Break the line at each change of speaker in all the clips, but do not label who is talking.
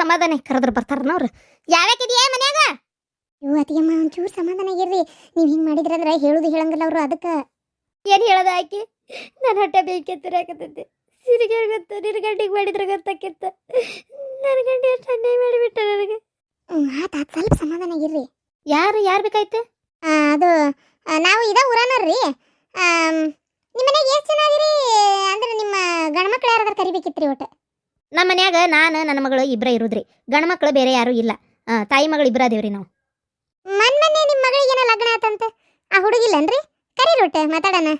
ಸಮಾಧಾನ ಕರೆದ್ರೆ ಬರ್ತಾರ ಅವ್ರು ಯಾವ್ಯಾಕಿದ್ಯಾ ಮನ್ಯಾಗ?
ಇವು ಅತ್ತಿಗೆಮ್ಮ ಒಂಚೂರು ಸಮಾಧಾನ ಆಗಿರ್ರಿ ನೀವು ಹಿಂಗೆ ಮಾಡಿದ್ರಂದ್ರೆ ಹೇಳುದು ಹೇಳಂಗಿಲ್ಲ ಅವರು ಅದಕ್ಕೆ.
ಏನ್ ಹೇಳದ ಆಕಿ? ನನ್ನ ಹೊಟ್ಟೆ ಬೇಕೆತ್ತರಾಕತೈತಿ ಸಿರಿಗೆ ಗೊತ್ತ? ನಿನ್ನ ಗಂಡಿಗೆ ಮಾಡಿದ್ರೆ ಗೊತ್ತಾಕಿತ್ತ ನನ್ನ ಗಂಡಿ ಎಷ್ಟು ಅನ್ಯಾಯ ಮಾಡಿಬಿಟ್ಟ ನನಗೆ.
ಆತ ಸ್ವಲ್ಪ ಸಮಾಧಾನ ಆಗಿರ್ರಿ
ಯಾರು ಯಾರು ಬೇಕಾಯ್ತು?
ಅದು ನಾವು ಇದ ಊರನವ್ರಿ ನಿಮ್ಮ ಮನೆಗೆ ಎಷ್ಟು ಜನ ಅದೀರಿ ಅಂದ್ರೆ ನಿಮ್ಮ ಗಂಡ್ಮಕ್ಳು ಯಾರಾದ್ರೂ ಕರಿಬೇಕಿತ್ರಿ ಒಟ್ಟು?
ನಮ್ಮ ಮನ್ಯಾಗ ನಾನು ನನ್ನ ಮಗಳು ಇಬ್ಬರ ಇರುದ್ರಿ. ಗಂಡ ಮಕ್ಕಳು ಬೇರೆ ಯಾರು ಇಲ್ಲ. ತಾಯಿ ಮಗಳು ಇಬ್ಬರ ಅದೇವ್ರಿ ನಾವು.
ಮನ್ ಮೊನ್ನೆ ನಿಮ್ಮ ಮಗಳಿಗೆ ಏನೋ ಲಗ್ನ ಆತಂತ? ಆ ಹುಡುಗಿಲ್ಲನ್ರಿ? ಕರಿ ಒಟ್ಟು ಮಾತಾಡೋಣ.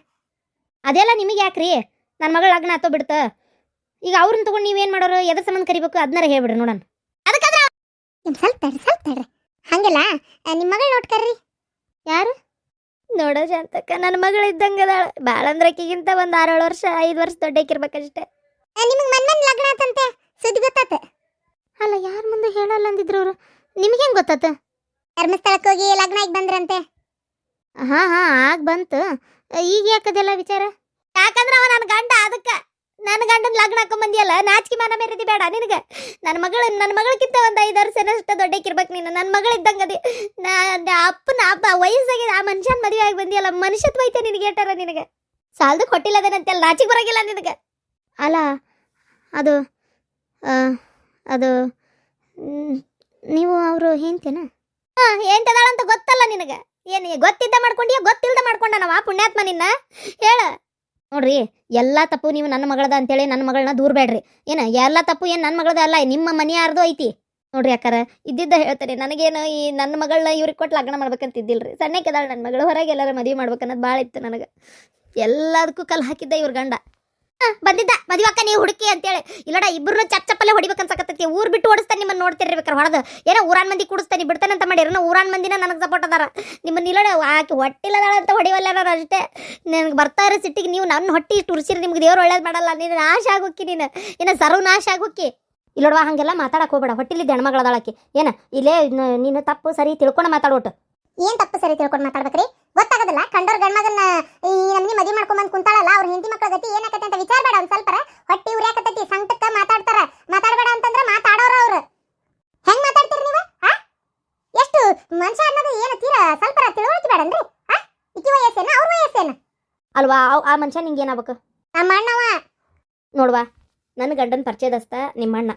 ಅದೆಲ್ಲ ನಿಮಗೆ ಯಾಕ್ರಿ? ನನ್ನ ಮಗಳ ಲಗ್ನ ಆತೋ ಬಿಡ್ತ. ಈಗ ಅವ್ರನ್ನ ತಗೊಂಡು ನೀವೇನ್ ಮಾಡೋರು? ಎದ್ರ ಸಂಬಂಧ ಕರಿಬೇಕು? ಅದನ್ನಾರ ಹೇಳ್ಬಿಡ್ರಿ ನೋಡೋಣ.
ಅದಕ್ಕಾದ್ರೆ ಸ್ವಲ್ಪ ತಡ್ರಿ ಸ್ವಲ್ಪ ತಡ್ರಿ. ಹಂಗಲ್ಲ ನಿಮ್ಮ ಮಗಳು ನೋಟ್ ಕರ್ರಿ.
ಯಾರು? ನೋಡೋ ಶಾಂತಕ್ಕ ನನ್ನ ಮಗಳು ಇದ್ದಂಗ ಬಾಳಂದ್ರಕ್ಕಿಗಿಂತ ಭಾಳ ಅಂದ್ರೆ ಆಕಿಗಿಂತ ಒಂದು ಆರೇಳು ವರ್ಷ ಐದು ವರ್ಷ ದೊಡ್ಡಕ್ಕಿರ್ಬೇಕಷ್ಟೇ
ನಿಮಗೆ ಮನ್ ಮನ್ ಲಗ್ನ ಆತಂತೆ? ಸುದ್ದಿ ಗೊತ್ತಾತ?
ಅಲ್ಲ ಯಾರ ಮುಂದೆ ಹೇಳಲ್ಲ ಅಂದಿದ್ರು ಅವರು? ನಿಮ್ಗೆ ಹೆಂಗ್ ಗೊತ್ತಾತ?
ಧರ್ಮಸ್ಥಳಕ್ಕೆ ಹೋಗಿ ಲಗ್ನ ಆಗಿ ಬಂದ್ರಂತೆ.
ಹಾ ಹಾ ಆಗ ಬಂತು. ಈಗ ಯಾಕದೆಲ್ಲ ವಿಚಾರ? ಯಾಕಂದ್ರೆ ಅವ ನನ್ನ ಗಂಡ ಅದಕ್ಕ. ನನ್ನ ಗಂಡನ ಲಗ್ನ ಹಾಕೊಂಡ್ ಬಂದಿಯಲ್ಲ ನಾಚಿಕೆ ಮಾನ ಮೇರೆದಿ ಬೇಡ ನಿನಗೆ. ನನ್ನ ಮಗಳು ನನ್ನ ಮಗಳಕ್ಕಿಂತ ಒಂದು ಐದು ವರ್ಷನಷ್ಟು ದೊಡ್ಡಕ್ಕಿರ್ಬೇಕು ನೀನು. ನನ್ನ ಮಗಳು ಇದ್ದಂಗದಿ ನಾ ಅಪ್ಪನ ಅಪ್ಪ ವಯಸ್ಸಾಗಿದೆ ಆ ಮನುಷ್ಯನ ಮದುವೆ ಆಗಿ ಬಂದಿಯಲ್ಲ ಮನುಷ್ಯತ್ವ ಐತೆ ನಿನಗೆ ಏಟಾರ ನಿನಗೆ. ಸಾಲದು ಕೊಟ್ಟಿಲ್ಲದೇನಂತೆಲ್ಲ ನಾಚಿಕೆ ಬರೋಗಿಲ್ಲ ನಿನಗೆ. ಅಲ್ಲ ಅದು ಆ, ಅದು ನೀವು ಅವರು ಹೇಳ್ತೇನ ಹಾಂ ಅಂತ ಗೊತ್ತಲ್ಲ ನಿನಗೆ. ಏನು ಗೊತ್ತಿದ್ದ ಮಾಡ್ಕೊಂಡೀಯ ಗೊತ್ತಿಲ್ಲದೆ ಮಾಡ್ಕೊಂಡ ನಾವ ಪುಣ್ಯಾತ್ಮ ನಿನ್ನ? ಹೇಳ. ನೋಡ್ರಿ ಎಲ್ಲ ತಪ್ಪು ನೀವು ನನ್ನ ಮಗಳದ ಅಂತೇಳಿ ನನ್ನ ಮಗಳನ್ನ ದೂರ ಬೇಡ್ರಿ ಏನ ಎಲ್ಲ ತಪ್ಪು ಏನು ನನ್ನ ಮಗಳದ ಅಲ್ಲ ನಿಮ್ಮ ಮನೆ ಯಾರ್ದು ಐತಿ. ನೋಡ್ರಿ ಅಕ್ಕಾರ ಇದ್ದಿದ್ದ ಹೇಳ್ತಾರೆ ನನಗೇನು ಈ ನನ್ನ ಮಗಳನ್ನ ಇವ್ರಿಗೆ ಕೊಟ್ಟು ಲಗ್ನ ಮಾಡ್ಬೇಕಂತ ಇದ್ದಿಲ್ರಿ ಸಣ್ಣಕ್ಕೆದಾಳ ನನ್ನ ಮಗಳು ಹೊರಗೆ ಎಲ್ಲಾರ ಮದುವೆ ಮಾಡ್ಬೇಕನ್ನೋದು ಭಾಳ ಇತ್ತು ನನಗೆ. ಎಲ್ಲದಕ್ಕೂ ಕಲ್ಲು ಹಾಕಿದ್ದೆ ಇವ್ರ ಗಂಡ. ಆ, ಬಂದಿದ್ದ. ಮದುವೆ ಅಕ್ಕ ನೀವು ಹುಡುಕಿ ಅಂತೇಳಿ. ಇಲ್ಲಡ ಇಬ್ಬರನ್ನ ಚಪ್ ಚಪ್ಪಲ್ಲೇ ಹೊಡಿಬೇಕನ್ಸಕತ್ತೈತಿ. ಊರ್ ಬಿಟ್ಟು ಓಡಿಸ್ತಾನೆ ನಿಮ್ಮನ್ನ ನೋಡ್ತಿರ್ಬೇಕಾರ ಹೊಡೆದು. ಏನೋ ಊರಾನ್ ಮಂದಿ ಕುಡಿಸ್ತಾನೆ ಬಿಡ್ತಾನಂತ ಮಾಡಿರ ಊರಾನ್ ಮಂದಿನ ನನಗೆ ಸಪೋರ್ಟ್ ಅದಾರ. ನಿಮ್ಮನ್ನ ಇಲ್ಲಡ, ಆಕೆ ಹೊಟ್ಟಿಲ್ಲದಾಳ ಅಂತ ಹೊಡಿವಲ್ಲ ಅಷ್ಟೇ. ನನಗೆ ಬರ್ತಾ ಇರೋ ಸಿಟ್ಟಿಗೆ ನೀವು ನನ್ನ ಹೊಟ್ಟಿ ಇಷ್ಟು ಉರ್ಸಿರಿ, ನಿಮ್ಗೆ ದೇವ್ರು ಒಳ್ಳೇದು ಮಾಡಲ್ಲ. ನೀನು ನಾಶ ಆಗೋಕ್ಕಿ ನೀನು. ಏನ ಸರ್ವ ನಾಶ ಆಗೋಕ್ಕಿ ಇಲ್ಲೋಡ್ವಾ, ಹಂಗೆಲ್ಲ ಮಾತಾಡಕ್ಕೆ ಹೋಗ್ಬೇಡ. ಹೊಟ್ಟಿಲಿದ್ದ ಹೆಣ್ಮಗಳದಾಳಕ್ಕೆ ಏನ, ಇಲ್ಲೇ ನೀನು ತಪ್ಪು, ಸರಿ ತಿಳ್ಕೊಂಡು ಮಾತಾಡೋಟು
ಏನ್ ತಪ್ಪು ಸರಿ ತಿಳ್ಕೊಂಡು ಮಾತಾಡ್ಬೇಕ್ರಿ? ಗೊತ್ತಾಗೋದಿಲ್ಲ ಕಂಡೋರ್ ಗಂಡ್ಮಗನ್ನ ಈ ನಮ್ನಿ ಮದಿ ಮಾಡ್ಕೊಂಡ್ ಬಂದ್ ಕುಂತಾಳಲ್ಲ ಅವ್ರ ಹೆಂಡತಿ ಮಕ್ಳ ಗತಿ ಏನಾಕತ್ತೆ ಅಂತ ವಿಚಾರ ಬೇಡ ಒಂದ್ ಸ್ವಲ್ಪ ಹೊಟ್ಟಿ ಉರಿಯಾಕತ್ತೈತಿ ಸಂಕಟಕ್ಕ ಮಾತಾಡ್ತಾರ. ಮಾತಾಡ್ಬೇಡ ಅಂತಂದ್ರ ಮಾತಾಡೋರ ಅವ್ರು. ಹೆಂಗ್ ಮಾತಾಡ್ತೀರಿ ನೀವು? ಆ? ಎಷ್ಟು ಮನುಷ್ಯ ಅನ್ನೋದು ಏನು ತೀರ ಸ್ವಲ್ಪ ತಿಳುವಳಿಕೆ ಬೇಡನ್ರಿ? ಆ? ಇಕ್ಕಿ ವಯಸ್ಸೇನ ಅವ್ರ ವಯಸ್ಸೇನ?
ಅಲ್ವಾ ಆ- ಮನುಷ್ಯ ನಿಂಗೆ ಏನಾಗ್ಬೇಕು
ನಮ್ಮ ಅಣ್ಣವ
ನೋಡ್ವಾ ನನ್ನ ಗಂಡನ ಪರಿಚಯದಸ್ತ ನಿಮ್ಮ ಅಣ್ಣ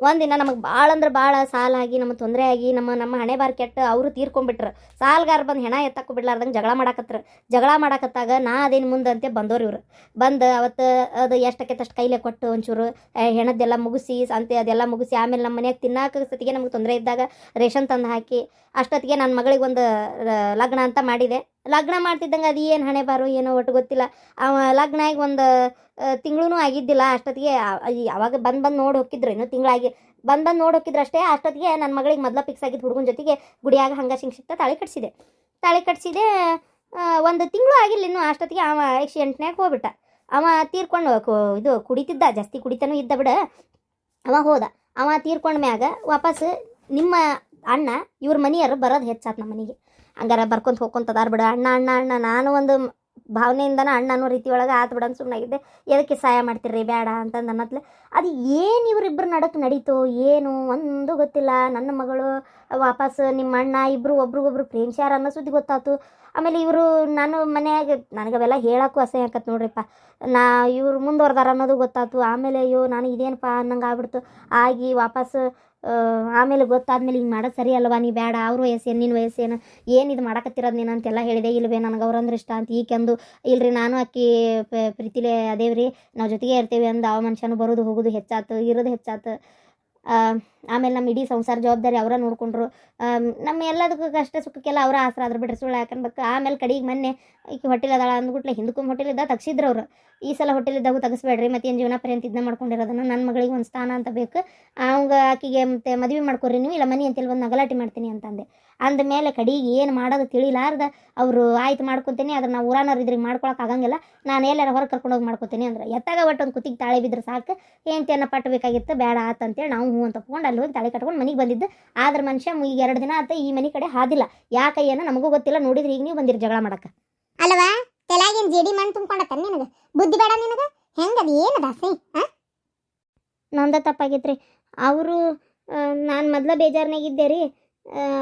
ಒಂದಿನ ನಮಗೆ ಭಾಳ ಅಂದ್ರೆ ಭಾಳ ಸಾಲಾಗಿ ನಮಗೆ ತೊಂದರೆ ಆಗಿ, ನಮ್ಮ ನಮ್ಮ ಹಣೆ ಬಾರ್ ಕೆಟ್ಟ ಅವರು ತೀರ್ಕೊಂಡ್ಬಿಟ್ರು ಸಾಲ್ಗಾರ ಬಂದು ಹೆಣ ಎತ್ತಕ್ಕೂ ಬಿಡ್ಲಾರ್ದಂಗೆ ಜಗಳ ಮಾಡಾಕತ್ರ. ಜಗಳ ಮಾಡಾಕತ್ತಾಗ ನಾ ಅದೇನು ಮುಂದೆ ಅಂತ ಬಂದವ್ರು ಇವರು. ಬಂದು ಅವತ್ತು ಅದು ಎಷ್ಟಕ್ಕೆ ತಷ್ಟು ಕೈಲೇ ಕೊಟ್ಟು ಒಂಚೂರು ಹೆಣದ್ದೆಲ್ಲ ಮುಗಿಸಿ ಅಂತೆ ಅದೆಲ್ಲ ಮುಗಿಸಿ, ಆಮೇಲೆ ನಮ್ಮ ಮನೆಯಾಗ ತಿನ್ನಾಕ ಸತಿಗೆ ನಮಗೆ ತೊಂದರೆ ಇದ್ದಾಗ ರೇಷನ್ ತಂದು ಹಾಕಿ, ಅಷ್ಟೊತ್ತಿಗೆ ನನ್ನ ಮಗಳಿಗೆ ಒಂದು ಲಗ್ನ ಅಂತ ಮಾಡಿದೆ. ಲಗ್ನ ಮಾಡ್ತಿದ್ದಂಗೆ ಅದು ಏನು ಹಣೆ ಬಾರು ಏನೋ ಒಟ್ಟು ಗೊತ್ತಿಲ್ಲ. ಅವ ಲಗ್ನ ಆಗಿ ಒಂದು ತಿಂಗಳೂ ಆಗಿದ್ದಿಲ್ಲ ಅಷ್ಟೊತ್ತಿಗೆ. ಯಾವಾಗ ಬಂದು ಬಂದು ನೋಡಿ ಹೋಗಿದ್ರು ಇನ್ನೂ ತಿಂಗಳಾಗಿ. ಬಂದು ಬಂದು ನೋಡಿ ಹೋಗಿದ್ರು ಅಷ್ಟೇ ಅಷ್ಟೊತ್ತಿಗೆ ನನ್ನ ಮಗಳಿಗೆ ಮೊದಲ ಫಿಕ್ಸ್ ಆಗಿದ್ದು ಹುಡುಗನ ಜೊತೆಗೆ ಗುಡಿಯಾಗ ಹಂಗ ಸಿಂಗ್ಸಿಕ್ತ ತಾಳಿ ಕಟ್ಸಿದೆ. ತಾಳಿ ಕಟ್ಸಿದೆ ಒಂದು ತಿಂಗಳು ಆಗಿಲ್ಲ ಇನ್ನೂ ಅಷ್ಟೊತ್ತಿಗೆ ಅವ ಆಕ್ಸಿಡೆಂಟ್ನಾಗ ಹೋಗ್ಬಿಟ್ಟ. ಅವ ತೀರ್ಕೊಂಡು ಇದು ಕುಡಿತಿದ್ದ, ಜಾಸ್ತಿ ಕುಡಿತಾನೂ ಇದ್ದ ಬಿಡ. ಅವ ಹೋದ. ಅವ ತೀರ್ಕೊಂಡ ಮ್ಯಾಗ ವಾಪಸ್ ನಿಮ್ಮ ಅಣ್ಣ, ಇವ್ರ ಮನೆಯವರು ಬರೋದು ಹೆಚ್ಚಾತ್ ನಮ್ಮ ಮನೆಗೆ. ಹಂಗಾರ ಬರ್ಕೊಂತ ಹೋಗ್ಕೊಂತದಾರ ಬಿಡು. ಅಣ್ಣ ಅಣ್ಣ ಅಣ್ಣ, ನಾನು ಒಂದು ಭಾವನೆಯಿಂದನ ಅಣ್ಣ ಅನ್ನೋ ರೀತಿ ಒಳಗೆ ಆತು ಬಿಡ ಸುಮ್ಮನಾಗಿದ್ದೆ ಎದಕ್ಕೆ ಸಹಾಯ ಮಾಡ್ತೀರಿ ಬೇಡ ಅಂತಂದು ಅನ್ನತ್ಲೆ. ಅದು ಏನು ಇವರಿಬ್ಬರು ನಡಕ್ಕೆ ನಡೀತು ಏನು ಒಂದು ಗೊತ್ತಿಲ್ಲ. ನನ್ನ ಮಗಳು ವಾಪಸ್ ನಿಮ್ಮ ಅಣ್ಣ ಇಬ್ಬರು ಒಬ್ರಿಗೊಬ್ರು ಪ್ರೇಮ್ಸ್ಯಾರ ಅನ್ನೋ ಸುದ್ದಿ ಗೊತ್ತಾತು. ಆಮೇಲೆ ಇವರು ನಾನು ಮನೆಯಾಗ ನನಗೆ ಅವೆಲ್ಲ ಹೇಳಕ್ಕೂ ಅಸಹ್ಯ ಆಕತ್ ನೋಡ್ರಿಪ್ಪ. ನಾ ಇವ್ರು ಮುಂದುವರ್ದಾರ ಅನ್ನೋದು ಗೊತ್ತಾಯ್ತು ಆಮೇಲೆ ಅಯ್ಯೋ, ನಾನು ಇದೇನಪ್ಪ ಅನ್ನಂಗೆ ಆಗ್ಬಿಡ್ತು. ಆಗಿ ವಾಪಸ್ ಆಮೇಲೆ ಗೊತ್ತಾದ್ಮೇಲೆ ಹಿಂಗೆ ಮಾಡೋದು ಸರಿ ಅಲ್ವಾ? ನೀ ಬೇಡ, ಅವ್ರ ವಯಸ್ಸೇನು ನಿನ್ನ ವಯಸ್ಸೇನು? ಏನು ಇದು ಮಾಡಕತ್ತಿರೋದು ನೀನು ಅಂತೆಲ್ಲ ಹೇಳಿದೆ. ಇಲ್ವೇ, ನನಗೆ ಅವ್ರಂದ್ರೆ ಇಷ್ಟ ಅಂತ ಈಕೆಂದು ಇಲ್ರಿ, ನಾನು ಅಕ್ಕಿ ಪ್ರೀತಿಲೇ ಅದೇವ್ರಿ. ನಾವು ಜೊತೆಗೆ ಇರ್ತೀವಿ ಅಂದ ಆ ಮನುಷ್ಯನು ಬರೋದು, ಹೋಗೋದು ಹೆಚ್ಚಾತು, ಇರೋದು ಹೆಚ್ಚಾತು. ಆಮೇಲೆ ನಮ್ಮ ಇಡೀ ಸಂಸಾರ ಜವಾಬ್ದಾರಿ ಅವರ ನೋಡ್ಕೊಂಡ್ರು. ನಮ್ಮ ಎಲ್ಲದಕ್ಕೂ ಕಷ್ಟ ಸುಖಕ್ಕೆಲ್ಲ ಅವರ ಆಸರ ಆದ್ರೆ ಬಿಡ್ರಿ ಸುಳ್ಳು ಯಾಕನ್ಬೇಕು. ಆಮೇಲೆ ಕಡೆಗೆ ಮೊನ್ನೆ ಈಕೆ ಅದಾಳ ಅಂದ್ಬಿಟ್ಲೆ ಹಿಂದಕ್ಕೂ ಹೊಟ್ಟಿಲಿದ್ದ ತಗ್ಸಿದ್ರು ಅವರು. ಈ ಸಲ ಹೊಟ್ಟಿಲಿದ್ದಾಗೂ ತೆಗಿಸ್ಬೇಡ್ರಿ ಮತ್ತೆ ಏನು ಜೀವನ ಪರ್ಯಂತ ಇದನ್ನ ಮಾಡ್ಕೊಂಡಿರೋದನ್ನು ನನ್ನ ಮಗಳಿಗೆ ಒಂದು ಸ್ಥಾನ ಅಂತ ಬೇಕು. ಅವಂಗ ಆಕೆಗೆ ಮತ್ತೆ ಮದುವೆ ಮಾಡ್ಕೊರಿ ನೀವು, ಇಲ್ಲ ಮನೆ ಅಂತೇಳಿ ಒಂದು ನಗಲಾಟಿ ಮಾಡ್ತೀನಿ ಅಂತಂದೆ. ಅಂದ ಮೇಲೆ ಕಡೆಗೆ ಏನು ಮಾಡೋದು ತಿಳಿಲಾರ್ದ ಅವರು ಆಯ್ತು ಮಾಡ್ಕೊತೀನಿ ಆದ್ರೆ ನಾವು ಊರಾನವ್ರು ಇದ್ರಿಗೆ ಮಾಡ್ಕೊಳಕ್ ಆಗಂಗಿಲ್ಲ. ನಾನು ಎಲ್ಲಾರ ಹೊರಗೆ ಕರ್ಕೊಂಡೋಗಿ ಮಾಡ್ಕೊತೀನಿ ಅಂದ್ರೆ ಎತ್ತಾಗ ಒಟ್ಟು ಒಂದು ಕುತ್ತಿಗೆ ತಾಳೆ ಬಿದ್ರೆ ಸಾಕು. ಏನು ಪಟ್ಟು ಬೇಕಾಗಿತ್ತು ಬೇಡ ಆತ ಅಂತೇಳಿ ನಾವು ಹ್ಞೂ ಅಂತ ಅಲ್ಲಿ ಹೋಗಿ ತಾಳೆ ಕಟ್ಕೊಂಡು ಮನೆಗೆ ಬಂದಿದ್ದು. ಆದ್ರೆ ಮನುಷ್ಯ ಈಗ ಎರಡು ದಿನ ಆತ ಈ ಮನೆ ಕಡೆ ಹಾದಿಲ್ಲ. ಯಾಕೆ ಏನೋ ನಮಗೂ ಗೊತ್ತಿಲ್ಲ ನೋಡಿದ್ರೆ ಈಗ ನೀವು ಬಂದಿರಿ ಜಗಳ ಮಾಡಕ್ಕೆ
ಅಲ್ವಾ ತೆಲಾಗಿನ ಜೇಡಿ ಮಣ್ಣು ತುಂಬ್ಕೊಂಡತ್ತ ನಿನಗೆ? ಬುದ್ಧಿ ಬೇಡ ನಿನಗೆ? ಹೆಂಗದ ಏನದ ಸೈ ಆ?
ನಂದ ತಪ್ಪಾಗೈತ್ರಿ. ಅವರು ನಾನು ಮೊದಲ ಬೇಜಾರ್ನಾಗಿದ್ದೆ ರೀ.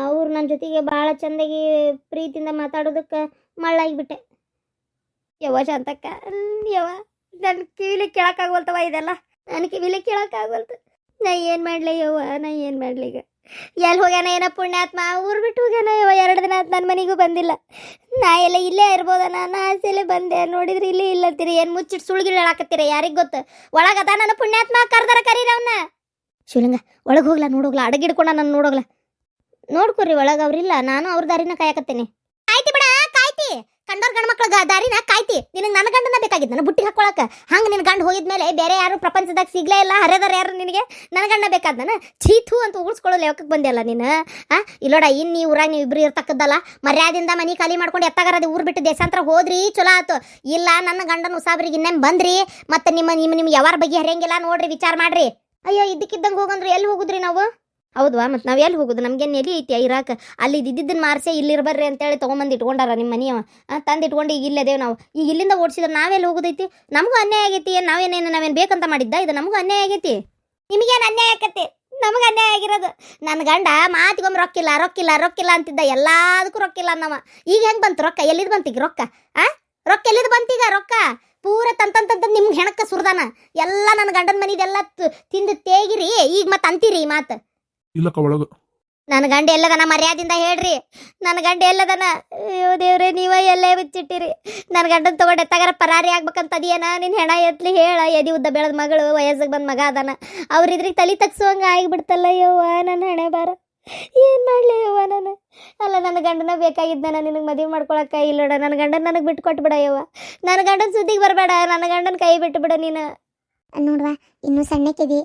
ಅವ್ರು ನನ್ನ ಜೊತೆಗೆ ಭಾಳ ಚಂದಾಗಿ ಪ್ರೀತಿಯಿಂದ ಮಾತಾಡೋದಕ್ಕೆ ಮಳ್ಳಾಗಿಬಿಟ್ಟೆ. ಯವ ಶಾಂತಕ್ಕ ಯವ ನನ್ನ ಕಿವಿಲಿ ಕೇಳೋಕ್ಕಾಗಲ್ತವ ಇದೆಲ್ಲ? ನನ್ನ ಕಿವಿಲಿ ಕೇಳೋಕ್ಕಾಗಲ್ತು ನಾ ಏನು ಮಾಡಲಿ ಯವ್ವ, ನಾ ಏನು ಮಾಡಲಿ ಈಗ? ಎಲ್ಲಿ ಹೋಗ್ಯಾನ ಏನೋ ಪುಣ್ಯಾತ್ಮ, ಊರು ಬಿಟ್ಟು ಹೋಗ್ಯಾನ ಯವ ಎರಡು ದಿನ ಆಯ್ತು ನನ್ನ ಮನೆಗೂ ಬಂದಿಲ್ಲ. ನಾ ಎಲ್ಲ ಇಲ್ಲೇ ಇರ್ಬೋದನ, ನಾ ಆಸೆಲೆ ಬಂದೆ, ನೋಡಿದ್ರೆ ಇಲ್ಲೇ ಇಲ್ಲ ಅಂತೀರಿ, ಏನು ಮುಚ್ಚಿಟ್ಟು ಸುಳ್ಗಿಳು ಹೇಳಾಕತ್ತೀರ, ಯಾರಿಗೆ ಗೊತ್ತು? ಒಳಗದ ನನ್ನ ಪುಣ್ಯಾತ್ಮ, ಕರ್ದಾರ ಕರೀರ ಅವನ್ನ ಶಿವಲಿಂಗ, ಒಳಗೆ ಹೋಗ್ಲಾ, ನೋಡೋಗ್ಲಾ, ಅಡಗಿಡ್ಕೊಂಡ ನಾನು ನೋಡೋಗ್ಲಾ. ನೋಡ್ಕೊರಿ, ಒಳಗೆ ಅವ್ರಿಲ್ಲ ನಾನು ಅವ್ರ ದಾರಿನ ಕಾಯಕತ್ತೇನೆ. ಕಾಯ್ತಿ ಬಿಡ, ಕಾಯ್ತಿ. ಕಂಡೋರ್ ಗಂಡ ಮಕ್ಳ ದಾರಿನ ಕಾಯ್ತಿ. ನಿನಗೆ ನನ್ನ ಗಂಡನ ಬೇಕಾಗಿದ್ದು ನನ್ನ ಬುಟ್ಟಿ ಹಾಕೊಳಕ. ಹಂಗೆ ನಿನ್ನ ಗಂಡ ಹೋಗಿದ್ಮೇಲೆ ಬೇರೆ ಯಾರು ಪ್ರಪಂಚದಾಗ ಸಿಗ್ಲೇ ಇಲ್ಲ. ಹರಿದಾರ ಯಾರು ನಿನಗೆ? ನನ್ನ ಗಂಡ ಬೇಕಾದ ನಾನು ಚೀತು ಅಂತ ಉಳಿಸ್ಕೊಳ್ಳೋ ಲೆಕ್ಕಕ್ಕೆ ಬಂದೆಲ್ಲ ನೀನು, ಆ? ಇಲ್ಲೋಡ ಇನ್ನು ನೀ ಊರಾಗ ನೀವು ಇಬ್ರು ಇರ್ತಕ್ಕದ್ದಲ್ಲ, ಮರ್ಯಾದಿಂದ ಮನಿ ಖಾಲಿ ಮಾಡ್ಕೊಂಡು ಎತ್ತಾಗರದು ಊರು ಬಿಟ್ಟು ದೇಶಾಂತರ ಹೋದ್ರಿ, ಚಲೋ ಆತು. ಇಲ್ಲ, ನನ್ನ ಗಂಡನ ಉಸಾಬ್ರಿಗೆ ಇನ್ನೇನು ಬಂದ್ರಿ? ಮತ್ತೆ ನಿಮ್ಮ ನಿಮ್ಮ, ನಿಮ್ಗೆ ಯಾವಾರ ಬಗ್ಗೆ ಹರಿಯಂಗಿಲ್ಲ ನೋಡ್ರಿ, ವಿಚಾರ ಮಾಡ್ರಿ. ಅಯ್ಯೋ, ಇದ್ದಕ್ಕಿದ್ದಂಗೆ ಹೋಗಂದ್ರೆ ಎಲ್ಲಿ ಹೋಗುದ್ರಿ ನಾವು? ಹೌದ್ವಾ? ಮತ್ತು ನಾವು ಎಲ್ಲಿ ಹೋಗುದು? ನಮಗೆ ಎಲ್ಲಿ ಐತಿ ಇರಾಕ? ಅಲ್ಲಿ ಇದ್ದಿದ್ದನ್ನು ಮಾರ್ಸೆ, ಇಲ್ಲಿ ಬರ್ರಿ ಅಂತೇಳಿ ತೊಗೊಂಬಂದು ಇಟ್ಕೊಂಡಾರ ನಿಮ್ಮ ಮನೆಯವ. ತಂದು ಇಟ್ಕೊಂಡು ಈಗ ಇಲ್ಲದೇವು ನಾವು. ಈಗ ಇಲ್ಲಿಂದ ಓಡಿಸಿದ್ರೆ ನಾವೆಲ್ಲಿ ಹೋಗೋದೈತಿ? ನಮಗೂ ಅನ್ಯಾಯ ಆಗೈತಿ. ಏನು ನಾವೇನೇನು ನಾವೇನು ಬೇಕಂತ ಮಾಡಿದ್ದ? ಇದು ನಮಗೂ ಅನ್ಯಾಯ ಆಗೈತಿ. ನಿಮಗೇನು ಅನ್ಯಾಯ ಆಕತಿ ನಮಗೆ ಅನ್ಯಾಯ ಆಗಿರೋದು. ನನ್ನ ಗಂಡ ಮಾತಿಗೊಮ್ಮೆ ರೊಕ್ಕಿಲ್ಲ ರೊಕ್ಕಿಲ್ಲ ರೊಕ್ಕಿಲ್ಲ ಅಂತಿದ್ದ. ಎಲ್ಲದಕ್ಕೂ ರೊಕ್ಕಿಲ್ಲ ಅನ್ನವ. ಈಗ ಹೆಂಗೆ ಬಂತು ರೊಕ್ಕ? ಎಲ್ಲಿದ್ ಬಂತೀಗ ರೊಕ್ಕ? ಆ? ರೊಕ್ಕ ಎಲ್ಲಿದ್ ಬಂತೀಗ ರೊಕ್ಕ? ಪೂರ ತಂತಂತಂತ ನಿಮ್ಗೆ ಹೆಣಕ್ಕೆ ಸುರ್ದಾನ. ಎಲ್ಲ ನನ್ನ ಗಂಡನ ಮನೆದೆಲ್ಲ ತಿಂದು ತೇಗಿರಿ. ಈಗ ಮತ್ತೆ ಅಂತೀರಿ ಈ ಮಾತು.
ಇಲ್ಲಕ್ಕ ಒಳಗ.
ನನ್ನ ಗಂಡ ಎಲ್ಲದನ ಮರ್ಯಾದಿಂದ ಹೇಳ್ರಿ. ನನ್ನ ಗಂಡ ಎಲ್ಲದನ ಅಯ್ಯೋ ದೇವ್ರೆ ನೀವ ಎಲ್ಲೇ ಬಿಚ್ಚಿಟ್ಟಿರಿ. ನನ್ನ ಗಂಡನ ತಗೊಂಡು ಎತ್ತಾಗಾರ ಪರಾರಿ ಆಗ್ಬೇಕಂತ ಅದೇನ ನಿನ್ನ ಹೆಣ ಎತ್ಲಿ ಹೇಳ ಎದಿ ಉದ್ದ ಬೆಳೆದ ಮಗಳು ವಯಸ್ಸಿಗೆ ಬಂದ ಮಗ ಅದಾನ. ಅವ್ರ ಇದ್ರಿಗೆ ತಲೆ ತಗ್ಸುವಂಗ ಆಗಿಬಿಡ್ತಲ್ಲ ಯವ್ವ ನನ್ನ ಹಣೆ ಬಾರ. ಏನು ಮಾಡಲಿ ಯವ್ವ ನಾನು? ಅಲ್ಲ ನನ್ನ ಗಂಡನ ಬೇಕಾಗಿದ್ದ ನಾನು ನಿನಗೆ ಮದುವೆ ಮಾಡ್ಕೊಳಕ್ಕ ಇಲ್ಲೋಡ ನನ್ನ ಗಂಡನ ನನಗೆ ಬಿಟ್ಟು ಕೊಟ್ಬಿಡ ಯವ್ವ. ನನ್ನ ಗಂಡನ ಸುದ್ದಿಗೆ ಬರಬೇಡ ನನ್ನ ಗಂಡನ ಕೈ ಬಿಟ್ಟು ಬಿಡ ನೀನು
ನೋಡ್ವಾ ಇನ್ನೂ ಸಣ್ಣಕ್ಕಿದಿ.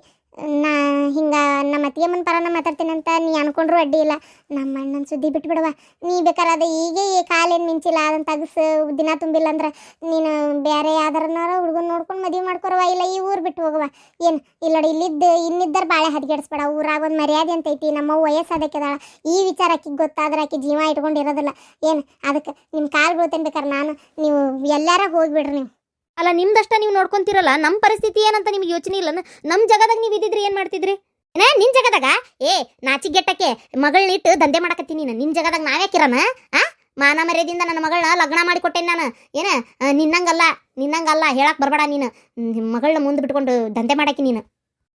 ನಾ ಹಿಂಗೆ ನಮ್ಮ ಅತ್ತಿಗೆಮ್ಮನ ಪರನ ಮಾತಾಡ್ತೀನಿ ಅಂತ ನೀ ಅನ್ಕೊಂಡ್ರು ಅಡ್ಡಿ ಇಲ್ಲ. ನಮ್ಮ ಅಣ್ಣನ ಸುದ್ದಿ ಬಿಟ್ಬಿಡವ ನೀ ಬೇಕಾರೆ ಅದು ಈಗೇ ಕಾಲೇನು ಮಿಂಚಿಲ್ಲ ಅದನ್ನು ತಗಸು, ದಿನ ತುಂಬಿಲ್ಲ ಅಂದ್ರೆ ನೀನು ಬೇರೆ ಯಾವ್ದಾರನಾರ ಹುಡುಗನ ನೋಡ್ಕೊಂಡು ಮದುವೆ ಮಾಡ್ಕೊರವ ಇಲ್ಲ ಈ ಊರು ಬಿಟ್ಟು ಹೋಗವ ಏನು, ಇಲ್ಲ ಇಲ್ಲಿದ್ದು, ಇನ್ನಿದ್ದರ ಬಾಳೆ ಹದಗೆಡಿಸ್ಬೇಡ ಊರಾಗ ಒಂದು ಮರ್ಯಾದೆ ಅಂತ ಐತಿ, ನಮ್ಮ ವಯಸ್ಸಾದಕ್ಕೆದಾಳ ಈ ವಿಚಾರ ಆಕಿಗೆ ಗೊತ್ತಾದ್ರೆ ಆಕಿ ಜೀವ ಇಟ್ಕೊಂಡಿರೋದಿಲ್ಲ. ಏನು ಅದಕ್ಕೆ ನಿಮ್ಮ ಕಾಲು ಬೀಳ್ತೇನೆ ಬೇಕಾರೆ ನಾನು, ನೀವು ಎಲ್ಲಾರ ಹೋಗಿಬಿಡ್ರಿ ನೀವು.
ಅಲ್ಲ, ನಿಮ್ದಷ್ಟ ನೀವು ನೋಡ್ಕೊಂತಿರಲ್ಲ ನಮ್ಮ ಪರಿಸ್ಥಿತಿ ಏನಂತ ನಿಮ್ಗೆ ಯೋಚನೆ ಇಲ್ಲ ನಮ್ಮ ಜಗದಾಗ ನೀವು ಇದ್ದಿದ್ರಿ ಏನು ಮಾಡ್ತಿದ್ರಿ? ಏನ, ನಿನ್ ಜಗದಾಗ? ಏ ನಾಚಿಗೆಟ್ಟಕ್ಕೆ ಮಗಳನ್ನ ಇಟ್ಟು ದಂಧೆ ಮಾಡಕತ್ತೀನಿ ನಾನು. ನಿನ್ನ ಜಗದಾಗ ನಾವ್ಯಾಕಿರನ ಆ? ಮಾನ ಮರ್ಯಾದಿಂದ ನನ್ನ ಮಗಳನ್ನ ಲಗ್ನ ಮಾಡಿ ಕೊಟ್ಟೆ ನಾನು. ಏನ ನಿನ್ನಂಗಲ್ಲ ನಿನ್ನಂಗಲ್ಲ, ಹೇಳಕ್ ಬರಬೇಡ ನೀನು. ಮಗಳನ್ನ ಮುಂದೆ ಬಿಟ್ಕೊಂಡು ದಂಧೆ ಮಾಡಾಕಿ ನೀನು.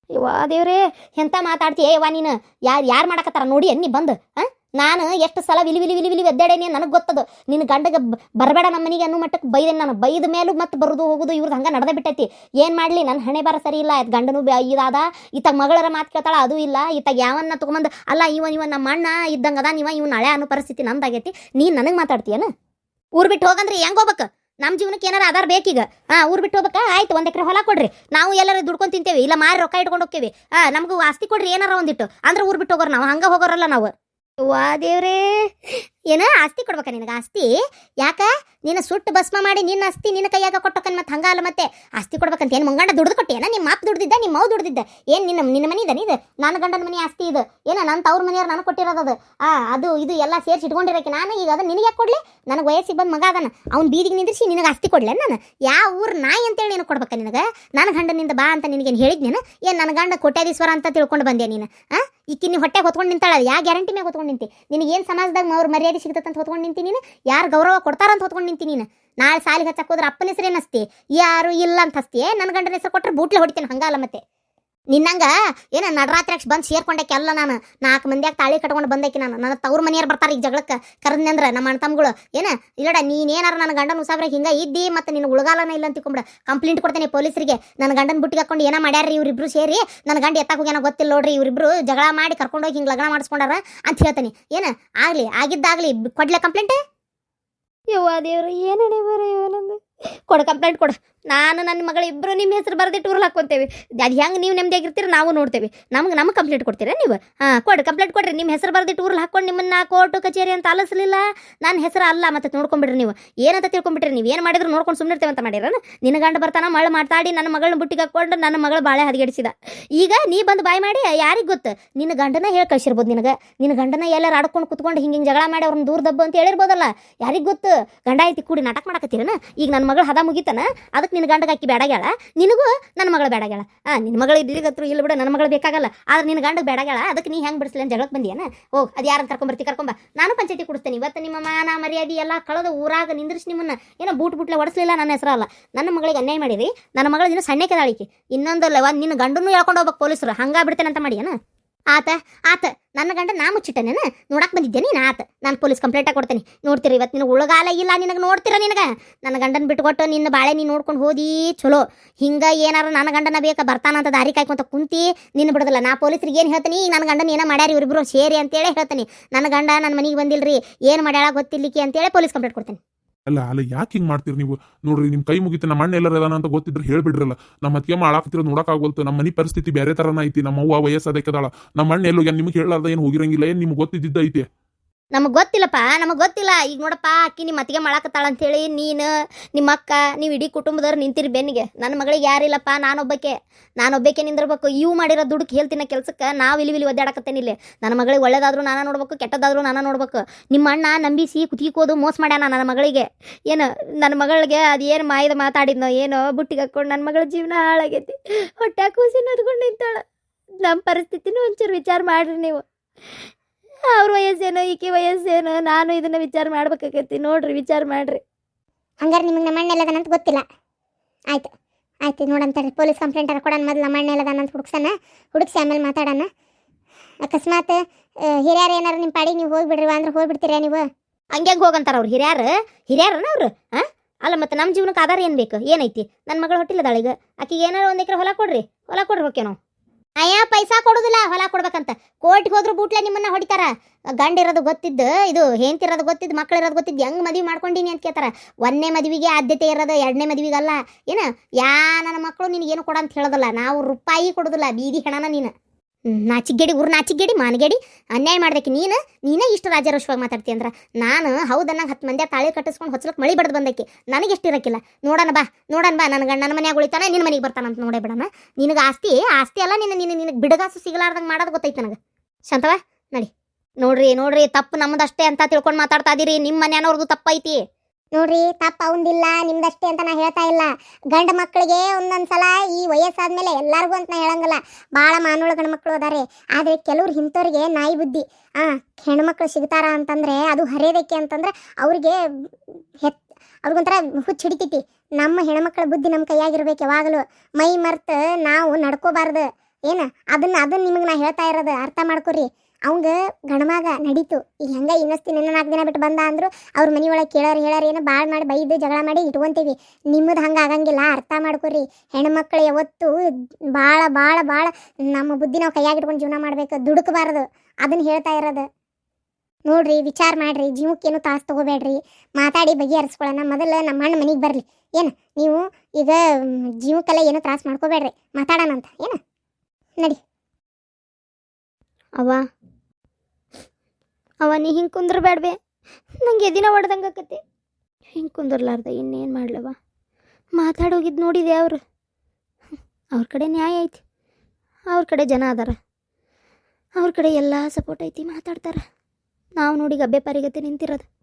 ಯವ್ವಾ ದೇವ್ರೇ, ಎಂತ ಮಾತಾಡ್ತೀಯ ಯವ್ವ ನೀನು? ಯಾರು ಯಾರು ಮಾಡಕತ್ತಾರ? ನೋಡಿ ಅನ್ನಿ ಬಂದು, ಆ? ನಾನು ಎಷ್ಟು ಸಲ ವಿಲಿ ವಿಲಿ ವಿಲಿ ವಿಲಿ ಎದ್ದಾಡೇನಿ ನನಗೆ ಗೊತ್ತದು. ನಿನ್ನ ಗಂಡಗೆ ಬರಬೇಡ ನಮ್ಮ ಮನೆಗೆ ಅನ್ನೋ ಮಟ್ಟಕ್ಕೆ ಬೈದೇನೆ ನಾನು. ಬೈದ ಮೇಲೂ ಮತ್ತೆ ಬರೋದು ಹೋಗೋದು ಇವ್ರದ್ದು ಹಂಗೆ ನಡೆದ ಬಿಟ್ಟೈತಿ. ಏನು ಮಾಡಲಿ? ನನ್ನ ಹಣೆ ಬಾರ ಸರಿ ಇಲ್ಲ. ಆಯ್ತು ಗಂಡನು ಇದಾದ ಈತಾಗ ಮಗಳರ ಮಾತು ಕೇಳ್ತಾಳ, ಅದು ಇಲ್ಲ. ಈತಾಗ ಯಾವನ್ನ ತೊಗೊಂಬಂದು ಅಲ್ಲ, ಇವ ಇವ ನಮ್ಮ ಅಣ್ಣ ಇದ್ದಂಗೆ ಅದ ನೀವ ಇವ್ ಹಳೆ ಅನ್ನೋ ಪರಿಸ್ಥಿತಿ ನಮ್ದಾಗೈತಿ ನೀನು ನನಗೆ ಮಾತಾಡ್ತೀಯನ? ಊರ್ ಬಿಟ್ಟು ಹೋಗಂದ್ರೆ ಹೆಂಗ್ ಹೋಗ್ಬೇಕು? ನಮ್ಮ ಜೀವನಕ್ಕೆ ಏನಾರ ಆಧಾರ ಬೇಕೀಗ? ಹಾ, ಊರ್ ಬಿಟ್ಟು ಹೋಗ್ಬೇಕಾ? ಆಯ್ತು, ಒಂದು ಎಕರೆ ಹೊಲ ಕೊಡ್ರಿ. ನಾವು ಎಲ್ಲರೂ ದುಡ್ಕೊಂಡ್ ತಿಂತೇವೆ. ಇಲ್ಲ ಮಾರಿ ರೊಕ್ಕ ಇಟ್ಕೊಂಡು ಹೋಗ್ತೇವಿ ಹಾ, ನಮ್ಗೂ ಆಸ್ತಿ ಕೊಡ್ರಿ ಏನಾರ ಒಂದಿಟ್ಟು. ಅಂದ್ರೆ ಊರ್ ಬಿಟ್ಟು ಹೋಗೋರು ನಾವು. ಹಂಗೆ ಹೋಗೋರಲ್ಲ ನಾವು. ವಾ ದೇವ್ರೇ. ಏನ ಆಸ್ತಿ ಕೊಡ್ಬೇಕ ನಿನಗೆ, ಆಸ್ತಿ? ಯಾಕ? ನಿನ್ನ ಸುಟ್ಟು ಭಸ್ಮ ಮಾಡಿ ನಿನ್ನ ಆಸ್ತಿ ನಿನ್ನ ಕೈಯಾಗ ಕೊಟ್ಟಕನ್ ಮತ್ತೆ ಹಂಗಾಲ ಮತ್ತೆ ಆಸ್ತಿ ಕೊಡ್ಬೇಕಂತ ಏನು ಮಂಗಂಡ ದುಡ್ದು ಕೊಟ್ಟೇನ ನಿಮ್ಮ ಮಾಪ್ ದುಡ್ದಿದ್ದ ನಿಮ್ಮ ಮಾವು ದುಡ್ದಿದ್ದ. ಏನು ನಿನ್ನ ನಿನ್ನ ಮನಿ ಇದನ ಇದು ನನ್ನ ಗಂಡನ ಮನಿ ಆಸ್ತಿ ಇದು. ಏನ ನನ್ನ ತವ್ರ ಮನೆಯವ್ರು ನನಗೆ ಕೊಟ್ಟಿರೋದು ಅದು. ಆ, ಅದು, ಇದು ಎಲ್ಲ ಸೇರಿಸಿ ಇಟ್ಕೊಂಡಿರಕ್ಕೆ ನಾನು ಈಗ ಅದನ್ನ ನಿನಗೆ ಯಾಕೆ ಕೊಡ್ಲಿ? ನನಗೆ ವಯಸ್ಸಿಗೆ ಬಂದ ಮಗ ಅದನ್ನ ಅವ್ನು ಬೀದಿಗೆ ನಿಂದಿರಿಸಿ ನಿನಗೆ ಆಸ್ತಿ ಕೊಡ್ಲೆ ನಾನು ಯಾವ ಊರು ನಾಯಿ ಅಂತೇಳಿ ಏನು ಕೊಡ್ಬೇಕ ನಿನಗೆ? ನನ್ನ ಗಂಡನಿಂದ ಬಾ ಅಂತ ನಿನಗೇನು ಹೇಳಿದ್ನೇನು? ಏನು ನನ್ನ ಗಂಡ ಕೊಟ್ಟಾದೀಶ್ವರ ಅಂತ ತಿಳ್ಕೊಂಡು ಬಂದೆ ನೀನು? ಆ ನೀವು ಹೊಟ್ಟೆ ಹೊತ್ಕೊಂಡು ನಿಂತಾಳ ಯಾವ ಗ್ಯಾರಂಟಿ ಮ್ಯಾಗ ಹೊತ್ಕೊಂಡು ನಿಂತಿ? ನಿನಗೆ ಏನು ಸಮಾಜದಾಗ ಅವ್ರ ಮರ್ಯಾದೆ ಸಿಗ್ತದಂತ ಹೊತ್ಕೊಂಡು ನಿಂತಿ ನೀನು? ಯಾರು ಗೌರವ ಕೊಡ್ತಾರಂತ ಹೊತ್ಕೊಂಡು ನಿಂತಿ ನೀನು? ನಾಳೆ ಸಾಲಿಗೆ ಹಚ್ಚಕ್ಕೆ ಹೋದ್ರೆ ಅಪ್ಪನ ಹೆಸರು ಏನು ಯಾರು ಇಲ್ಲ ಅಂತ ಹಸ್ತಿ? ನನ್ನ ಗಂಡನ ಹೆಸರು ಕೊಟ್ಟರೆ ಬೂಟ್ಲೆ ಹೊಡಿತೀನಿ, ಹಂಗಲ್ಲ ಮತ್ತೆ. ನಿನ್ನಂಗ ಏನ ನಡರಾತ್ರಿ ಬಂದು ಸೇರ್ಕೊಂಡಕ್ಕೆ ಅಲ್ಲ ನಾನು. ನಾಲ್ಕು ಮಂದಿಯಾಗ ತಾಳಿ ಕಟ್ಕೊಂಡು ಬಂದಕ್ಕೆ ನಾನು. ನನ್ನ ತವ್ರ ಮನೆಯವ್ರು ಬರ್ತಾರೆ ಈಗ ಜಗಳಕ್ಕೆ ಕರೆದ್ನಂದ್ರೆ ನಮ್ಮ ಅಣ್ಣ ತಮ್ಗಳು ಏನ? ಇಲ್ಲಡ, ನೀನೇನಾರ ನನ್ನ ಗಂಡನ ಉಸಾಬ್ರೆ ಹಿಂಗೆ ಇದ್ದಿ ಮತ್ತು ನಿನ್ನ ಉಳಗಾಲನ ಇಲ್ಲ ಅಂತ ತಿಳ್ಕೊಂಬಿಡ ಕಂಪ್ಲೇಂಟ್ ಕೊಡ್ತೇನೆ ಪೊಲೀಸರಿಗೆ. ನನ್ನ ಗಂಡನ ಬುಟ್ಟಿಗೆ ಹಾಕೊಂಡು ಏನೋ ಮಾಡ್ಯಾರ್ರಿ ಇವರಿಬ್ರು ಸೇರಿ? ನನ್ನ ಗಂಡ ಎತ್ತಾಗ ಹೋಗ್ಯಾನ ಗೊತ್ತಿಲ್ಲ ನೋಡ್ರಿ, ಇವರಿಬ್ರು ಜಗಳ ಮಾಡಿ ಕರ್ಕೊಂಡೋಗಿ ಹಿಂಗೆ ಲಗ್ನ ಮಾಡಿಸ್ಕೊಂಡಾರ ಅಂತ ಹೇಳ್ತೀನಿ. ಏನ? ಆಗಲಿ, ಆಗಿದ್ದಾಗಲಿ, ಕೊಡ್ಲೆ ಕಂಪ್ಲೇಂಟ್ ಯವ್ವ ದೇವ್ರು, ಏನು ಬರ ಕೊಡು ಕಂಪ್ಲೇಂಟ್ ಕೊಡು. ನಾನು ನನ್ನ ಮಗಳ ಇಬ್ಬರು ನಿಮ್ಮ ಹೆಸರು ಬರೆದಿಟ್ಟು ಊರ್ಲು ಹಾಕ್ಕೊಂತೇವೆ ಅದು ಹೆಂಗೆ ನೀವು ನೆಮ್ಮದಿಯಾಗಿರ್ತೀರ ನಾವು ನೋಡ್ತೇವೆ. ನಮ್ಗೆ ನಮ್ಗೆ ಕಂಪ್ಲೇಂಟ್ ಕೊಡ್ತೀರಾ ನೀವು? ಹಾಂ, ಕೊಡಿ ಕಂಪ್ಲೇಂಟ್ ಕೊಡ್ರಿ. ನಿಮ್ಮ ಹೆಸರು ಬರೆದಿಟ್ಟು ಊರ್ಲು ಹಾಕ್ಕೊಂಡು ನಿಮ್ಮನ್ನ ಕೋರ್ಟು, ಕಚೇರಿ ಅಂತ ಆಲಿಸಲಿಲ್ಲ. ನನ್ನ ಹೆಸರು ಅಲ್ಲ, ಮತ್ತೆ ನೋಡ್ಕೊಂಬಿಡ್ರಿ ನೀವು. ಏನಂತ ತಿಳ್ಕೊಂಬಿಟ್ರಿ ನೀವು? ಏನು ಮಾಡಿದ್ರು ನೋಡ್ಕೊಂಡು ಸುಮ್ಮನಿರ್ತೇವೆ ಅಂತ ಮಾಡಿರ ನಿನ್ನ ಗಂಡ ಬರ್ತಾನ ಮಳೆ ಮಾತಾಡಿ ನನ್ನ ಮಗಳನ್ನ ಬುಟ್ಟಿಗೆ ಹಾಕೊಂಡು ನನ್ನ ಮಗಳು ಬಾಳೆ ಹದಗೆಡಿಸಿದ. ಈಗ ನೀ ಬಂದು ಬಾಯ್ ಮಾಡಿ, ಯಾರಿಗೆ ಗೊತ್ತು? ನಿನ್ನ ಗಂಡನ ಹೇಳಿ ಕಳ್ಸಿರ್ಬೋದು ನಿನಗೆ. ನಿನ್ನ ಗಂಡನ ಎಲ್ಲರೂ ಆಡ್ಕೊಂಡು ಕುತ್ಕೊಂಡು ಹಿಂಗೆ ಹಿಂಗೆ ಜಗಳ ಮಾಡಿ ಅವ್ರನ್ನ ದೂರ ದಬ್ಬು ಅಂತ ಹೇಳಿರ್ಬೋದಲ್ಲ. ಯಾರಿಗೆ ಗೊತ್ತು? ಗಂಡ ಐತಿ ಕೂಡಿ ನಾಟಕ ಮಾಡಕತ್ತೀರನ? ಈಗ ನನ್ನ ಮಗಳು ಹದ ಮುಗಿತನ? ಅದಕ್ಕೆ ನಿನ್ನ ಗಂಡಗೆ ಅಕ್ಕಿ ಬೇಡಾಗ್ಯಾಳ ನಿನಗೂ ನನ್ನ ಮಗಳು ಬೇಡಾಗ್ಯಾಳ ಆ, ನಿನ್ನ ಮಗಳು ಇದ್ರಿಗತ್ರು ಇಲ್ಲ ಬಿಡು, ನನ್ನ ಮಗಳು ಬೇಕಾಗಲ್ಲ. ಆದ್ರೆ ನಿನ್ನ ಗಂಡಗೆ ಬೇಡಾಗ್ಯಾಳ ಅದಕ್ಕೆ ನೀ ಹೆಂಗೆ ಬಿಡಿಸ್ಲಿ ಅಂತ ಜಗಳಕ್ಕೆ ಬಂದಿಯನ? ಓ, ಅದು ಯಾರನ್ನು ಕರ್ಕೊಂಬರ್ತಿ ಕರ್ಕೊಂಬ ನಾನು ಪಂಚಾಯತಿ ಕೊಡಿಸ್ತೇನೆ. ಇವತ್ತು ನಿಮ್ಮ ಮಾನ ಮರ್ಯಾದೆ ಎಲ್ಲ ಕಳೆದ ಊರಾಗ ನಿಂದ್ರಿಸಿ ನಿಮ್ಮನ್ನ. ಏನೋ ಬೂಟ್ ಬುಟ್ಲೆ ಒಡಿಸ್ಲಿಲ್ಲ ನನ್ನ ಹೆಸರಲ್ಲ ನನ್ನ ಮಗಳಿಗೆ ಅನ್ಯಾಯ ಮಾಡಿರಿ. ನನ್ನ ಮಗಳು ದಿನ ಸಣ್ಣ ಕೆದಾಳಿಕೆ ಇನ್ನೊಂದು ನಿನ್ನ ಗಂಡನ್ನು ಹೇಳ್ಕೊಂಡು ಹೋಗ್ಬೇಕು ಪೊಲೀಸರು. ಹಂಗಾ ಬಿಡ್ತೇನೆ ಅಂತ ಮಾಡಿಯನ? ಆತ ಆತ, ನನ್ನ ಗಂಡ ನಾ ಮುಚ್ಚಿಟ್ಟನೇನ? ನೋಡಕ್ಕೆ ಬಂದಿದ್ದೆ ನೀನು? ಆತ, ನಾನು ಪೊಲೀಸ್ ಕಂಪ್ಲೇಂಟ್ ಕೊಡ್ತೇನೆ. ನೋಡ್ತೀರಿ ಇವತ್ತು ನಿನಗೆ ಉಳಗಾಲ ಇಲ್ಲ, ನಿನಗೆ ನೋಡ್ತೀರ ನಿನಗೆ? ನನ್ನ ಗಂಡನ ಬಿಟ್ಕೊಟ್ಟು ನಿನ್ನ ಬಾಳೆ ನೀನು ನೋಡ್ಕೊಂಡು ಹೋದಿ, ಚಲೋ. ಹಿಂಗೆ ಏನಾರ ನನ್ನ ಗಂಡನ ಬೇಕಾ ಬರ್ತಾನಂತ ದಾರಿ ಕಾಯ್ಕೊಂತ ಕುಂತಿ ನಿನ್ನ ಬಿಡೋದಿಲ್ಲ. ನಾ ಪೊಲೀಸರಿಗೆ ಏನು ಹೇಳ್ತೀನಿ? ಈಗ ನನ್ನ ಗಂಡನ ಏನೋ ಮಾಡ್ಯಾರ ಇವ್ರಿಬ್ರು ಸೇರಿ ಅಂತೇಳಿ ಹೇಳ್ತೀನಿ. ನನ್ನ ಗಂಡ ನನ್ನ ಮನೆಗೆ ರೀ ಏನು ಮಾಡ್ಯಾಳ ಗೊತ್ತಿರ್ಲಿಕ್ಕೆ ಅಂತೇಳಿ ಪೊಲೀಸ್ ಕಂಪ್ಲೇಂಟ್ ಕೊಡ್ತೇನೆ.
ಅಲ್ಲ ಅಲ್ಲ, ಯಾಕೆ ಹಿಂಗೆ ಮಾಡ್ತೀರಿ ನೀವು? ನೋಡ್ರಿ ನಿಮ್ಮ ಕೈ ಮುಗಿತು, ನಮ್ಮ ಅಣ್ಣ ಎಲ್ಲರ ಅಂತ ಗೊತ್ತಿದ್ರೆ ಹೇಳ್ಬಿಡ್ರಲ್ಲ. ನಮ್ಮ ಅತ್ತಿಗೆ ಮಾಡಾಕತ್ತಿರೋ ನೋಡೋಕ್ಕಾಗೋಲ್ತು. ನಮ್ಮ ಮನಿ ಪರಿಸ್ಥಿತಿ ಬೇರೆ ಥರನ ಐತಿ. ನಮ್ಮ ಅವ್ವ ವಯಸ್ಸದಕ್ಕದಾಳ ನಮ್ಮ ಅಣ್ಣ ಎಲ್ಲೋ ನಿಮ್ಗೆ ಹೇಳಾರ್ದ ಏನು ಹೋಗಿರಂಗಿಲ್ಲ? ಏನು ನಿಮ್ಗೆ ಗೊತ್ತಿದ್ದ ಐತಿ?
ನಮಗೆ ಗೊತ್ತಿಲ್ಲಪ್ಪ, ನಮಗೆ ಗೊತ್ತಿಲ್ಲ. ಈಗ ನೋಡಪ್ಪ, ಅಕ್ಕಿ ನಿಮ್ಮ ಅತ್ತಿಗೆ ಮಾಡಾಕತ್ತಾಳ ಅಂತೇಳಿ ನೀನು ನಿಮ್ಮ ಅಕ್ಕ, ನೀವು ಇಡೀ ಕುಟುಂಬದವ್ರು ನಿಂತಿರಿ ಬೆನ್ನಿಗೆ. ನನ್ನ ಮಗಳಿಗೆ ಯಾರಿಲ್ಲಪ್ಪ ನಾನೊಬ್ಬಕ್ಕೆ. ನಾನೊಬ್ಬಕ್ಕೆ ನಿಂದಿರ್ಬೇಕು. ಇವು ಮಾಡಿರೋ ದುಡ್ಡು ಹೇಳ್ತಿನ ಕೆಲಸಕ್ಕೆ ನಾವು ಇಲ್ಲಿ ಇಲ್ಲಿ ಒದ್ದಾಡಕತ್ತೇನೆ ಇಲ್ಲಿ. ನನ್ನ ಮಗಳಿಗೆ ಒಳ್ಳೇದಾದರೂ ನಾನು ನೋಡ್ಬೇಕು, ಕೆಟ್ಟದಾದರೂ ನಾನು ನೋಡ್ಬೇಕು. ನಿಮ್ಮ ಅಣ್ಣ ನಂಬಿಸಿ ಕುತ್ತಿಕೋದು ಮೋಸ ಮಾಡ್ಯಾನ ನನ್ನ ಮಗಳಿಗೆ. ಏನು ನನ್ನ ಮಗಳಿಗೆ ಅದು ಏನು ಮಾಯದ ಮಾತಾಡಿದ್ನೋ ಏನೋ ಬುಟ್ಟಿಗೆ ಹಾಕ್ಕೊಂಡು ನನ್ನ ಮಗಳ ಜೀವನ ಹಾಳಾಗೈತಿ. ಹೊಟ್ಟೆ ಕೂಸಿ ನದ್ಕೊಂಡು ನಿಂತಾಳೆ. ನಮ್ಮ ಪರಿಸ್ಥಿತಿನೂ ಒಂಚೂರು ವಿಚಾರ ಮಾಡ್ರಿ ನೀವು. ಅವ್ರ ವಯಸ್ಸೇನೋ ಈಕೆ ವಯಸ್ಸೇನೋ ನಾನು ಇದನ್ನ ವಿಚಾರ ಮಾಡ್ಬೇಕಾಗೈತಿ ನೋಡ್ರಿ ವಿಚಾರ ಮಾಡ್ರಿ.
ಹಂಗಾರೆ ನಿಮಗೆ ನಮ್ಮ ಅಣ್ಣ ಎಲ್ಲದನಂತ ಗೊತ್ತಿಲ್ಲ. ಆಯ್ತು ಆಯ್ತು ನೋಡಂತಾರೆ ಪೊಲೀಸ್ ಕಂಪ್ಲೇಂಟ್ ಅರ ಕೊಡೋಣ ಮೊದಲು ನಮ್ಮ ಅಣ್ಣ ಎಲ್ಲದನಂತ ಹುಡುಕ್ಸಣ. ಹುಡುಕ್ಸಿ ಆಮೇಲೆ ಮಾತಾಡೋಣ. ಅಕಸ್ಮಾತ್ ಹಿರಿಯರು ಏನಾರು ನಿಮ್ಮ ಪಾಡಿಗೆ ನೀವು ಹೋಗ್ಬಿಡ್ರಿ ಅಂದ್ರೆ ಹೋಗ್ಬಿಡ್ತೀರಾ ನೀವು?
ಹಂಗ್ಯಾಂಗ ಹೋಗಂತಾರ ಅವ್ರು? ಹಿರಿಯರು? ಹಿರಿಯಾರನ ಅವ್ರು? ಹಾ ಅಲ್ಲ ಮತ್ತೆ ನಮ್ಮ ಜೀವನಕ್ಕೆ ಆಧಾರ ಏನು ಬೇಕು? ಏನೈತಿ? ನನ್ನ ಮಗಳು ಹೊಟ್ಟಿಲ್ಲದಾಳೀಗ. ಆಕಿಗೆ ಏನಾರು ಒಂದು ಎಕರೆ ಹೊಲ ಕೊಡ್ರಿ. ಹೊಲ ಕೊಡ್ರಿ ಹೋಕೇನೋ ಅಯ್ಯ, ಪೈಸಾ ಕೊಡೋದಿಲ್ಲ, ಹೊಲ ಕೊಡ್ಬೇಕಂತ. ಕೋರ್ಟ್ಗೆ ಹೋದ್ರು ಬೂಟ್ಲೆ ನಿಮ್ಮನ್ನ ಹೊಡಿತಾರ. ಗಂಡ ಇರೋದು ಗೊತ್ತಿದ್ದು, ಇದು ಹೆಂತಿರೋದು ಗೊತ್ತಿದ್ದು ಮಕ್ಳು ಇರೋದು ಗೊತ್ತಿದ್ದು, ಹೆಂಗ್ ಮದ್ವಿ ಮಾಡ್ಕೊಂಡಿನಿ ಅಂತ ಕೇಳ್ತಾರ. ಒಂದನೇ ಮದುವೆಗೆ ಆದ್ಯತೆ ಇರೋದು, ಎರಡನೇ ಮದುವೆಗಲ್ಲ. ಏನ? ಯಾ, ನನ್ನ ಮಕ್ಕಳು ನಿನಗೇನು ಕೊಡ ಅಂತ ಹೇಳೋದಲ್ಲ. ನಾವು ರೂಪಾಯಿ ಕೊಡೋದಿಲ್ಲ, ಬೀದಿ ಹೆಣನ ನೀನು. ನಾಚಿಗೇಡಿ ಊರು ನಾಚಿಗೇಡಿ ಮಾನಗೇಡಿ, ಅನ್ಯಾಯ ಮಾಡ್ದಕ್ಕೆ ನೀನು, ನೀನೇ ಇಷ್ಟು ರಾಜಾರೋಷವಾಗಿ ಮಾತಾಡ್ತಿ ಅಂದ್ರೆ, ನಾನು ಹೌದನ್ನ ಹತ್ತು ಮಂದಿ ತಾಳಿ ಕಟ್ಟಿಸ್ಕೊಂಡು ಹೊಚ್ಚಲಕ್ಕೆ ಮಳಿ ಬಡ್ದು ಬಂದಕ್ಕೆ ನನಗೆ ಎಷ್ಟು ಇರಕ್ಕಿಲ್ಲ. ನೋಡೋಣ ಬಾ ನೋಡೋಣ ಬಾ ನನ್ನ ನನ್ನ ಮನೆಯಾಗ ಉಳಿತಾನೆ ನಿನ್ನ ಮನೆಗೆ ಬರ್ತಾನಂತ ನೋಡೇ ಬಿಡಮ್ಮ ನಿನಗೆ ಆಸ್ತಿ ಆಸ್ತಿ ಅಲ್ಲ, ನಿನ್ನ ನಿನ್ನ, ನಿನಗೆ ಬಿಡಗಾಸು ಸಿಗಲಾರ್ದಂಗೆ ಮಾಡೋದು ಗೊತ್ತೈತೆ ನನಗೆ. ಶಾಂತವ, ನಡಿ. ನೋಡ್ರಿ ನೋಡ್ರಿ, ತಪ್ಪು ನಮ್ಮದಷ್ಟೇ ಅಂತ ತಿಳ್ಕೊಂಡು ಮಾತಾಡ್ತಾ ಇದೀರಿ ನಿಮ್ಮ ಮನೆಯವ್ರದ್ದು ತಪ್ಪೈತಿ.
ನೋಡ್ರಿ, ತಪ್ಪ ಅವಂದಿಲ್ಲ ನಿಮ್ದಷ್ಟೇ ಅಂತ ನಾ ಹೇಳ್ತಾ ಇಲ್ಲ. ಗಂಡ ಮಕ್ಕಳಿಗೆ ಒಂದೊಂದು ಸಲ ಈ ವಯಸ್ಸಾದ್ಮೇಲೆ ಎಲ್ಲಾರ್ಗೂ ಅಂತ ನಾ ಹೇಳಂಗಿಲ್ಲ. ಭಾಳ ಮಾನವಳ ಗಂಡ ಮಕ್ಕಳು ಅದಾರೆ. ಆದರೆ ಕೆಲವ್ರು ಇಂಥವ್ರಿಗೆ ನಾಯಿ ಬುದ್ಧಿ. ಆ ಹೆಣ್ಮಕ್ಳು ಸಿಗ್ತಾರ ಅಂತಂದ್ರೆ, ಅದು ಹರಿಯೋದಕ್ಕೆ ಅಂತಂದ್ರೆ ಅವ್ರಿಗೆ ಹೆತ್, ಅವ್ರಿಗೊಂಥರ ಹುಚ್ಚು ಹಿಡಿತೈತಿ. ನಮ್ಮ ಹೆಣ್ಮಕ್ಳ ಬುದ್ಧಿ ನಮ್ಮ ಕೈಯಾಗಿರ್ಬೇಕು ಯಾವಾಗಲೂ. ಮೈ ಮರ್ತ ನಾವು ನಡ್ಕೋಬಾರ್ದು. ಏನು, ಅದನ್ನ, ಅದನ್ನು ನಿಮಗೆ ನಾ ಹೇಳ್ತಾ ಇರೋದು ಅರ್ಥ ಮಾಡ್ಕೊರಿ. ಅವಂಗ ಗಣಮಾಗ ನಡೀತು. ಈಗ ಹೆಂಗೆ ಇನ್ನಸ್ತಿ ನಾಲ್ಕು ದಿನ ಬಿಟ್ಟು ಬಂದ ಅಂದ್ರು ಅವ್ರ ಮನೆ ಒಳಗೆ ಕೇಳೋರು ಹೇಳೋರು ಏನೋ ಭಾಳ ಮಾಡಿ ಬೈದು ಜಗಳ ಮಾಡಿ ಇಟ್ಕೊಂತೀವಿ. ನಿಮ್ಮದು ಹಂಗೆ ಆಗಂಗಿಲ್ಲ, ಅರ್ಥ ಮಾಡ್ಕೊರಿ. ಹೆಣ್ಮಕ್ಳು ಯಾವತ್ತು ಭಾಳ ಭಾಳ ಭಾಳ ನಮ್ಮ ಬುದ್ಧಿ ನಾವು ಕೈಯಾಗ ಇಟ್ಕೊಂಡು ಜೀವನ ಮಾಡ್ಬೇಕು. ದುಡುಕಬಾರದು. ಅದನ್ನ ಹೇಳ್ತಾ ಇರೋದು. ನೋಡ್ರಿ, ವಿಚಾರ ಮಾಡ್ರಿ. ಜೀವಕ್ಕೇನು ತಾಸು ತಗೋಬೇಡ್ರಿ. ಮಾತಾಡಿ ಬಗೆಹರಿಸ್ಕೊಳ್ಳೋಣ ಮೊದಲು ನಮ್ಮ ಅಣ್ಣ ಮನೆಗೆ ಬರಲಿ. ಏನು? ನೀವು ಈಗ ಜೀವಕ್ಕೆಲ್ಲ ಏನೋ ತ್ರಾಸ ಮಾಡ್ಕೋಬೇಡ್ರಿ. ಮಾತಾಡೋಣ ಅಂತ ಏನು? ನಡಿ.
ಅವ ಅವ ನೀ ಹಿಂಗೆ ಕುಂದ್ರಬೇಡ್ಬೆ ನಂಗೆ ಎದಿನ ಹೊಡ್ದಂಗೆ ಆಕತಿ. ಹಿಂಗೆ ಕುಂದರ್ಲಾರ್ದ ಇನ್ನೇನು ಮಾಡ್ಲವ? ಮಾತಾಡೋಗಿದ್ದು ನೋಡಿದೆ ಅವರು. ಅವ್ರ ಕಡೆ ನ್ಯಾಯ ಐತಿ. ಅವ್ರ ಕಡೆ ಜನ ಅದಾರ. ಅವ್ರ ಕಡೆ ಎಲ್ಲ ಸಪೋರ್ಟ್ ಐತಿ, ಮಾತಾಡ್ತಾರ. ನಾವು ನೋಡಿ ಗಬ್ಬೆ ಪಾರಿಗತೆ ನಿಂತಿರೋದು.